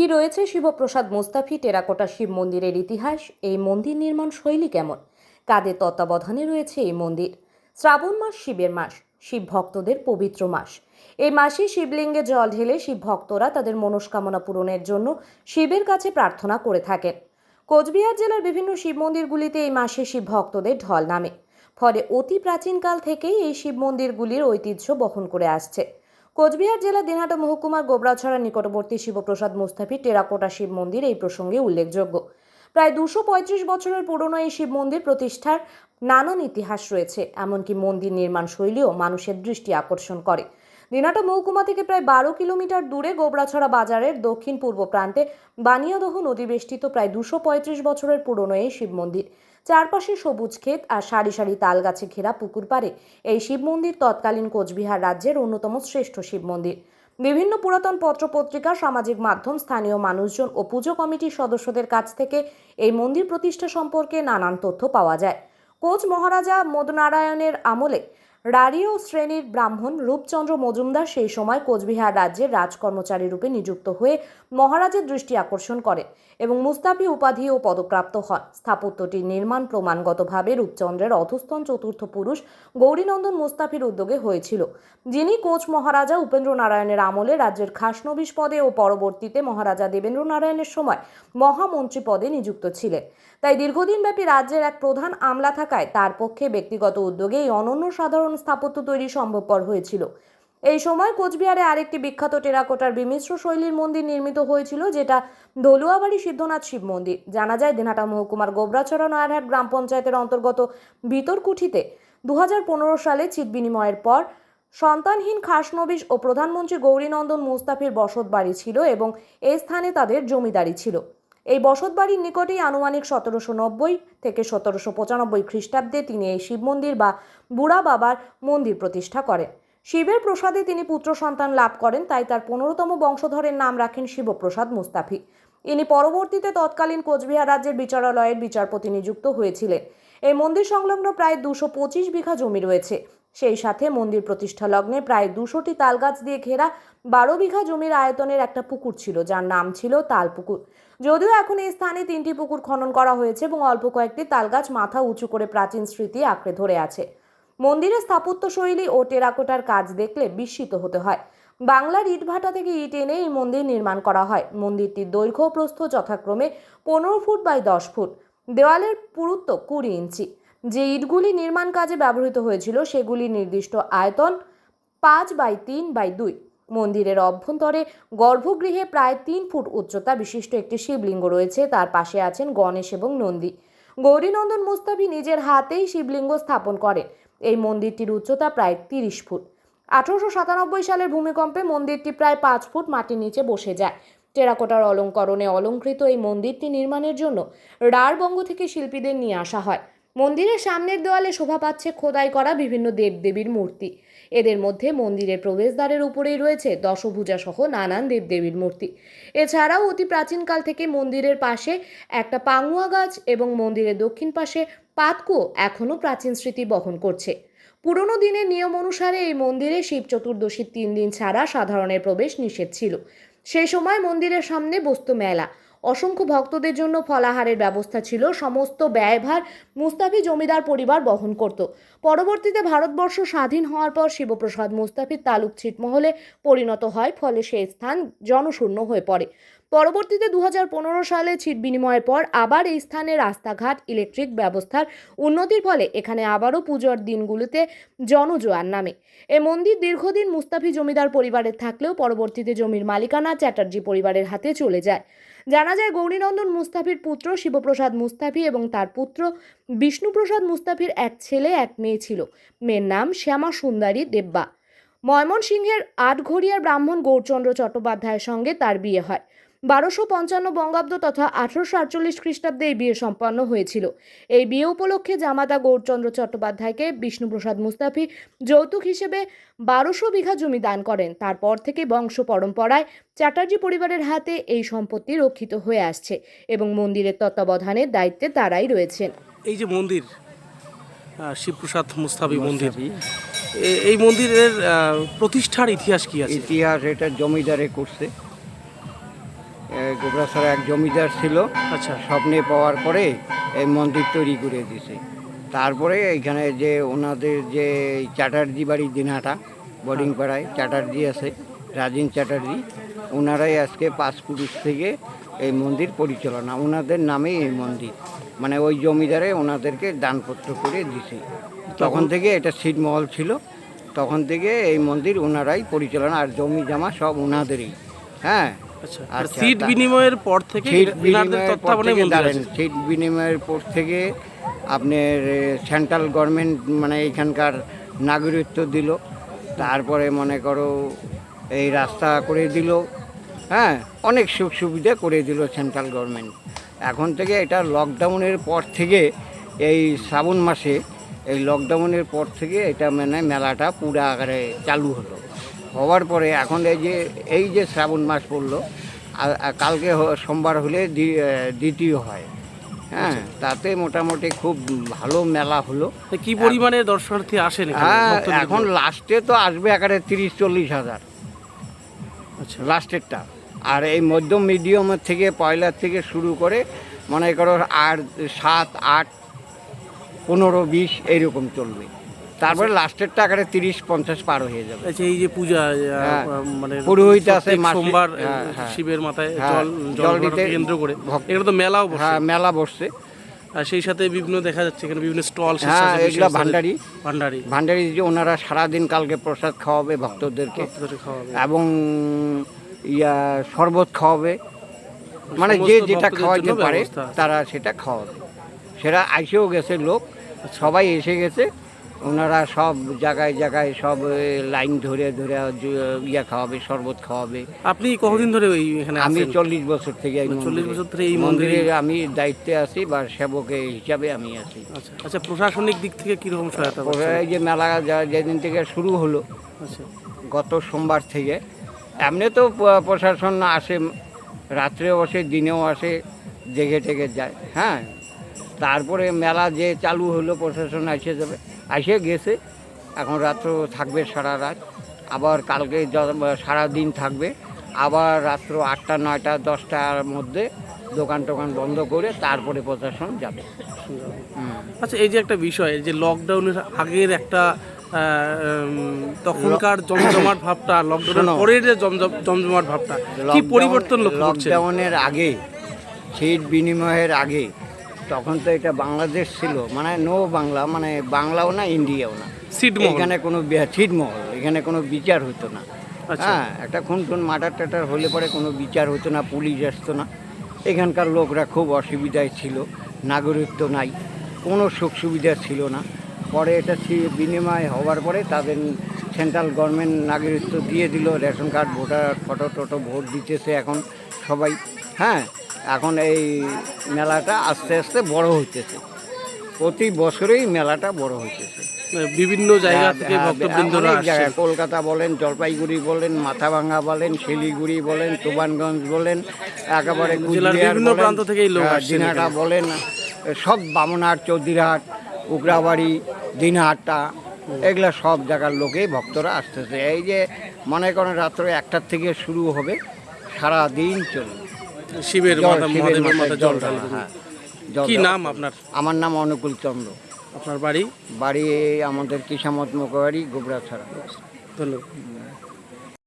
কি রয়েছে? শিবপ্রসাদ মোস্তাফি, টেরাকোটা শিব মন্দিরের ইতিহাস, এই মন্দির নির্মাণ শৈলী কেমন? কাদের তত্ত্বাবধানে রয়েছে এই মন্দির? শ্রাবণ মাস, শিবের মাস শিব ভক্তদের পবিত্র মাস। এই মাসে শিবলিঙ্গে জল ঢেলে শিব ভক্তরা তাদের মনস্কামনা পূরণের জন্য শিবের কাছে প্রার্থনা করে থাকেন। কোচবিহার জেলার বিভিন্ন শিব মন্দিরগুলিতে এই মাসে শিব ভক্তদের ঢল নামে। ফলে অতি প্রাচীনকাল থেকেই এই শিব মন্দিরগুলির ঐতিহ্য বহন করে আসছে। কোচবিহার জেলা দিনহাটা মহকুমার গোবরাছড়ার নিকটবর্তী শিবপ্রসাদ মুস্তাফি টেরাকোটা শিব মন্দির এই প্রসঙ্গে উল্লেখযোগ্য। প্রায় দুশো পঁয়ত্রিশ বছরের পুরনো এই শিব মন্দির প্রতিষ্ঠার নানান ইতিহাস রয়েছে, এমনকি মন্দির নির্মাণ শৈলীও মানুষের দৃষ্টি আকর্ষণ করে। দিনাটা মহকুমা থেকে প্রায় বারো কিলোমিটার দূরে গোবরাছড়া বাজারের দক্ষিণ পূর্ব প্রান্তে বানিয়াদহ নদী বেষ্টিত প্রায় দুশো পঁয়ত্রিশ বছরের পুরনো এই শিব মন্দির। চারপাশে সবুজ ক্ষেত আর সারি সারি তাল গাছে ঘেরা পুকুর পারে এই শিব মন্দির তৎকালীন কোচবিহার রাজ্যের অন্যতম শ্রেষ্ঠ শিব মন্দির। বিভিন্ন পুরাতন পত্রপত্রিকা, সামাজিক মাধ্যম, স্থানীয় মানুষজন ও পুজো কমিটির সদস্যদের কাছ থেকে এই মন্দির প্রতিষ্ঠা সম্পর্কে নানান তথ্য পাওয়া যায়। কোচ মহারাজা মদনারায়ণের আমলে রারীয় শ্রেণির ব্রাহ্মণ রূপচন্দ্র মজুমদার সেই সময় কোচবিহার রাজ্যের রাজকর্মচারী রূপে নিযুক্ত হয়ে মহারাজের দৃষ্টি আকর্ষণ করেন এবং মুস্তাফি উপাধি ও পদপ্রাপ্ত হন। স্থাপত্যটির নির্মাণ প্রমাণগতভাবে রূপচন্দ্রের অধস্তন চতুর্থ পুরুষ গৌরীনন্দন মুস্তাফির উদ্যোগে হয়েছিল। যিনি কোচ মহারাজা উপেন্দ্র নারায়ণের আমলে রাজ্যের খাসনবিশ পদে ও পরবর্তীতে মহারাজা দেবেন্দ্র নারায়ণের সময় মহামন্ত্রী পদে নিযুক্ত ছিলেন। তাই দীর্ঘদিনব্যাপী রাজ্যের এক প্রধান আমলা থাকায় তার পক্ষে ব্যক্তিগত উদ্যোগে এই অনন্য সাধারণ স্থাপত্য তৈরি সম্ভবপর হয়েছিল। এই সময় কোচবিহারে আরেকটি বিখ্যাত টেরাকোটার বিমিশ্র শৈলীর মন্দির নির্মিত হয়েছিল, যেটা দলুয়াবাড়ি সিদ্ধনাথ শিব মন্দির। জানা যায়, দিনহাটা মহকুমার গোবরাছড়া নয়ারহাট গ্রাম পঞ্চায়েতের অন্তর্গত ভিতরকুঠিতে দু হাজার পনেরো সালে ছিট বিনিময়ের পর সন্তানহীন খাসনবিশ ও প্রধানমন্ত্রী গৌরীনন্দন মুস্তাফির বসত বাড়ি ছিল এবং এই স্থানে তাদের জমিদারি ছিল। এই বসতবাড়ির নিকটেই আনুমানিক সতেরোশো নব্বই থেকে সতেরোশো পঁচানব্বই খ্রিস্টাব্দে তিনি এই শিব মন্দির বা বুড়া বাবার মন্দির প্রতিষ্ঠা করেন। শিবের প্রসাদে তিনি পুত্র সন্তান লাভ করেন, তাই তার পনেরোতম বংশধরের নাম রাখেন শিবপ্রসাদ মুস্তাফি। ইনি পরবর্তীতে তৎকালীন কোচবিহার রাজ্যের বিচারালয়ের বিচারপতি নিযুক্ত হয়েছিলেন। এই মন্দির সংলগ্ন প্রায় দুশো পঁচিশ বিঘা জমি রয়েছে। সেই সাথে মন্দির প্রতিষ্ঠা লগ্নে প্রায় দুশোটি তালগাছ দিয়ে ঘেরা বারো বিঘা জমির আয়তনের একটা পুকুর ছিল, যার নাম ছিল তালপুকুর। যদিও এখন এই স্থানে তিনটি পুকুর খনন করা হয়েছে এবং অল্প কয়েকটি তালগাছ মাথা উঁচু করে প্রাচীন স্মৃতি আঁকড়ে ধরে আছে। মন্দিরের স্থাপত্য শৈলী ও টেরাকোটার কাজ দেখলে বিস্মিত হতে হয়। বাংলার ইটভাটা থেকে ইট এনে এই মন্দির নির্মাণ করা হয়। মন্দিরটির দৈর্ঘ্য প্রস্থ যথাক্রমে পনেরো ফুট বাই দশ ফুট। দেওয়ালের পুরুত্ব কুড়ি ইঞ্চি। যে ইটগুলি নির্মাণ কাজে ব্যবহৃত হয়েছিল, সেগুলি নির্দিষ্ট আয়তন পাঁচ বাই তিন বাই দুই। মন্দিরের অভ্যন্তরে গর্ভগৃহে প্রায় তিন ফুট উচ্চতা বিশিষ্ট একটি শিবলিঙ্গ রয়েছে, তার পাশে আছেন গণেশ এবং নন্দী। গৌরীনন্দন মুস্তাফি নিজের হাতেই শিবলিঙ্গ স্থাপন করেন। এই মন্দিরটির উচ্চতা প্রায় তিরিশ ফুট। আঠারোশো সাতানব্বই সালের ভূমিকম্পে মন্দিরটি প্রায় পাঁচ ফুট মাটির নিচে বসে যায়। টেরাকোটার অলঙ্করণে অলঙ্কৃত এই মন্দিরটি নির্মাণের জন্য রাঢ়বঙ্গ থেকে শিল্পীদের নিয়ে আসা হয়। মন্দিরের সামনের দেওয়ালে শোভা পাচ্ছে খোদাই করা বিভিন্ন দেবদেবীর মূর্তি। এদের মধ্যে মন্দিরের প্রবেশদ্বারের উপরেই রয়েছে দশভুজা সহ নানান দেবদেবীর মূর্তি। এছাড়াও অতি প্রাচীনকাল থেকে মন্দিরের পাশে একটা পাঙুয়া গাছ এবং মন্দিরের দক্ষিণ পাশে পাতকুয়ো এখনও প্রাচীন স্মৃতি বহন করছে। পুরনো দিনের নিয়ম অনুসারে এই মন্দিরে শিব চতুর্দশীর তিন দিন ছাড়া সাধারণের প্রবেশ নিষেধ ছিল। সেই সময় মন্দিরের সামনে বস্তু মেলা অসংখ্য ভক্তদের জন্য ফলাহারের ব্যবস্থা ছিল। সমস্ত ব্যয়ভার মুস্তাফি জমিদার পরিবার বহন করত। পরবর্তীতে ভারতবর্ষ স্বাধীন হওয়ার পর শিবপ্রসাদ মুস্তাফির তালুক ছিটমহলে পরিণত হয়, ফলে সেই স্থান জনশূন্য হয়ে পড়ে। পরবর্তীতে দু হাজার পনেরো সালে ছিট বিনিময়ের পর আবার এই স্থানে রাস্তাঘাট, ইলেকট্রিক ব্যবস্থার উন্নতির ফলে এখানে আবারও পুজোর দিনগুলিতে জনজোয়ার নামে। এ মন্দির দীর্ঘদিন মুস্তাফি জমিদার পরিবারের থাকলেও পরবর্তীতে জমির মালিকানা চ্যাটার্জি পরিবারের হাতে চলে যায়। জানা যায়, গৌরীনন্দন মুস্তাফির পুত্র শিবপ্রসাদ মুস্তাফি এবং তার পুত্র বিষ্ণুপ্রসাদ মুস্তাফির এক ছেলে, এক মেয়ে ছিল। মেয়ের নাম শ্যামা সুন্দরী দেব্বা। ময়মনসিংহের আটঘরিয়ার ব্রাহ্মণ গৌরচন্দ্র চট্টোপাধ্যায়ের সঙ্গে তার বিয়ে হয়। বারোশো পঞ্চান্ন বঙ্গাব্দ তথা আঠারোশো আটচল্লিশ খ্রিস্টাব্দে এই বিয়ে সম্পন্ন হয়েছিল। এই বিয়ে উপলক্ষে জামাতা গৌরচন্দ্র চট্টোপাধ্যায়কে বিষ্ণুপ্রসাদ মুস্তাফি যৌতুক হিসেবে বারোশো বিঘা জমি দান করেন। তারপর থেকে বংশ পরম্পরায় চ্যাটার্জি পরিবারের হাতে এই সম্পত্তি রক্ষিত হয়ে আসছে এবং মন্দিরের তত্ত্বাবধানের দায়িত্বে তারাই রয়েছেন। এই যে মন্দির শিবপ্রসাদ মুস্তাবি মন্দির। এই মন্দিরের প্রতিষ্ঠার ইতিহাস কি আছে? ইতিহাস এটা জমিদারে করছে। গোবরাছড়া এক জমিদার ছিল। আচ্ছা। স্বপ্নে পাওয়ার পরে এই মন্দির তৈরি করে দিছে তারপরে এখানে যে ওনাদের যে চ্যাটার্জি বাড়ি দিনহাটা বোর্ডিং পাড়ায় চ্যাটার্জি আছে রাজীন চ্যাটার্জি ওনারাই আজকে পাঁচ পুরুষ থেকে এই মন্দির পরিচালনা ওনাদের নামেই এই মন্দির। মানে ওই জমিদারে ওনাদেরকে দানপত্র করে দিছে। তখন থেকে এটা ছিটমহল ছিল। তখন থেকে এই মন্দির ওনারাই পরিচালনা আর জমি জমা সব ওনাদেরই। হ্যাঁ? আচ্ছা আর আচ্ছা, সিট বিনিময়ের পর থেকে সিট বিনিময়ের পর থেকে আপনার সেন্ট্রাল গভর্নমেন্ট মানে এখানকার নাগরিকত্ব দিল। তারপরে মনে করো এই রাস্তা করে দিল। হ্যাঁ অনেক সুখ সুবিধা করে দিল সেন্ট্রাল গভর্নমেন্ট এখন থেকে এটা লকডাউনের পর থেকে এই শ্রাবণ মাসে এই লকডাউনের পর থেকে এটা মানে মেলাটা পুরো আকারে চালু হলো। হওয়ার পরে এখন এই যে এই যে শ্রাবণ মাস পড়ল কালকে সোমবার হলে দ্বি- দ্বিতীয় হয়। হ্যাঁ তাতে মোটামুটি খুব ভালো মেলা হলো। কি পরিমাণে দর্শনার্থী আসেন হ্যাঁ এখন লাস্টে তো আসবে একারে তিরিশ চল্লিশ হাজার। আচ্ছা। লাস্টেরটা আর এই মধ্যম মিডিয়ামের থেকে পয়লার থেকে শুরু করে মনে করো আর সাত আট পনেরো বিশ এইরকম চলবে। তারপরে লাস্টেরটা আকারে তিরিশ পঞ্চাশ পার হয়ে যাবে। আচ্ছা এই যে পূজা হ্যাঁ। মানে পুরোহিত আছে সোমবার হ্যাঁ, হ্যাঁ। শিবের মাথায় জল দিতে কেন্দ্র করে। তো মেলাও হ্যাঁ মেলা বসছে। আর সেই সাথে বিভিন্ন দেখা যাচ্ছে এখানে বিভিন্ন স্টল হ্যাঁ এগুলা ভান্ডারি। ভান্ডারি। ভান্ডারি যে ওনারা সারাদিন কালকে প্রসাদ খাওয়াবে ভক্তদেরকে খাওয়াবে। এবং ইয়া শরবত খাওয়াবে মানে যে যেটা খাওয়াইতে পারে তারা সেটা খাওয়াবে। সেটা আইসেও গেছে লোক সবাই এসে গেছে। ওনারা সব জায়গায় জায়গায় সব লাইন ধরে ধরে ইয়া খাওয়াবে শরবত খাওয়াবে। আপনি কতদিন ধরে ওই এখানে আমি চল্লিশ বছর থেকে এই 40 মন্দিরে- বছর ধরে এই মন্দিরে- মন্দিরে আমি দায়িত্বে আছি বা সেবকে হিসাবে আমি আছি। আচ্ছা আচ্ছা প্রশাসনিক দিক থেকে কীরকম সহায়তা এই যে মেলা যেদিন থেকে শুরু হলো আচ্ছা। গত সোমবার থেকে এমনি তো প্রশাসন আসে, রাত্রেও আসে, দিনেও আসে, জেগে টেগে যায় হ্যাঁ। তারপরে মেলা যে চালু হলো, প্রশাসন এসে যাবে, এসে গেছে। এখন রাত্র থাকবে সারা রাত, আবার কালকে সারা দিন থাকবে। আবার রাত্র আটটা, নয়টা, দশটার মধ্যে দোকান টোকান বন্ধ করে তারপরে প্রশাসন যাবে। আচ্ছা এই যে একটা বিষয় যে লকডাউনের আগের একটা তখনকার জমজমাট ভাবটা লকডাউনের শোনো। পরের যে জমজম- জমজমাট ভাবটা কি পরিবর্তন লক্ষ্য করছেন লকডাউনের আগে সিট বিনিময়ের আগে তখন তো এটা বাংলাদেশ ছিল মানে নো বাংলা মানে বাংলাও না ইন্ডিয়াও না। এখানে কোনো ছিটমহল এখানে কোনো বিচার হতো না আচ্ছা। হ্যাঁ একটা খুন টুন মার্ডার টাটার হলে পরে কোনো বিচার হতো না পুলিশ আসতো না এখানকার লোকরা খুব অসুবিধায় ছিল নাগরিকত্ব নাই কোনো সুখ সুবিধা ছিল না পরে এটা বিনিময় হওয়ার পরে তাদের সেন্ট্রাল গভর্নমেন্ট নাগরিকত্ব দিয়ে দিল রেশন কার্ড ভোটার ফটো টটো ভোট দিতেছে এখন সবাই। হ্যাঁ এখন এই মেলাটা আস্তে আস্তে বড় হইতেছে। প্রতি বছরেই মেলাটা বড় হইতেছে। মানে বিভিন্ন জায়গা হ্যাঁ, থেকে হ্যাঁ, ভক্তবৃন্দরা জায়গায়, কলকাতা বলেন জলপাইগুড়ি বলেন মাথাভাঙ্গা বলেন শিলিগুড়ি বলেন তুবানগঞ্জ বলেন একেবারে বিভিন্ন বলেন, প্রান্ত লোক হ্যাঁ। বলেন সব বামনহাট চৌধুরীহাট উগরাবাড়ি দিনহাটা এগুলো সব জায়গার লোকেই ভক্তরা আসতেছে। এই যে মনে করেন রাত্র একটার থেকে শুরু হবে সারা দিন চলবে। শিবের জল, হ্যাঁ। কি নাম আপনার? আমার নাম অনুকূল চন্দ্র। আপনার বাড়ি? বাড়ি আমাদের কিসামত মুখবাড়ি গোবরা ছাড়া। ধন্যবাদ।